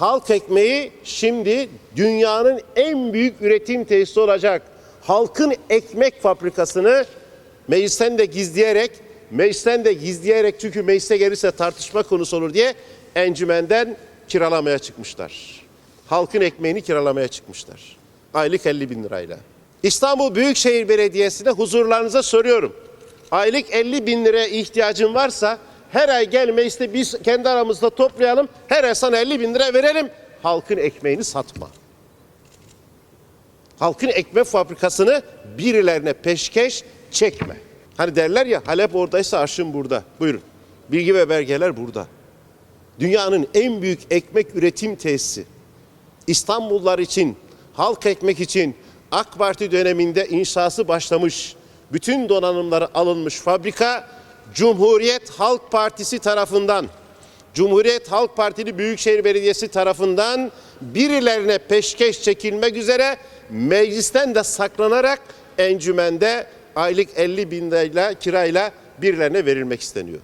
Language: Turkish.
halk ekmeği şimdi dünyanın en büyük üretim tesisi olacak. Halkın ekmek fabrikasını meclisten de gizleyerek, meclisten de gizleyerek çünkü meclise gelirse tartışma konusu olur diye encümenden kiralamaya çıkmışlar. Halkın ekmeğini kiralamaya çıkmışlar. Aylık 50 bin lirayla. İstanbul Büyükşehir Belediyesi'ne huzurlarınıza soruyorum. Aylık 50 bin liraya ihtiyacın varsa her ay gel mecliste biz kendi aramızda toplayalım. Her ay sana 50 bin lira verelim. Halkın ekmeğini satma. Halkın ekmek fabrikasını birilerine peşkeş çekme. Hani derler ya Halep oradaysa arşın burada. Buyurun. Bilgi ve belgeler burada. Dünyanın en büyük ekmek üretim tesisi. İstanbullular için, halk ekmek için AK Parti döneminde inşası başlamış, bütün donanımları alınmış fabrika Cumhuriyet Halk Partisi tarafından, Cumhuriyet Halk Partili Büyükşehir Belediyesi tarafından birilerine peşkeş çekilmek üzere meclisten de saklanarak encümende aylık 50 bin lirayla kirayla birilerine verilmek isteniyor.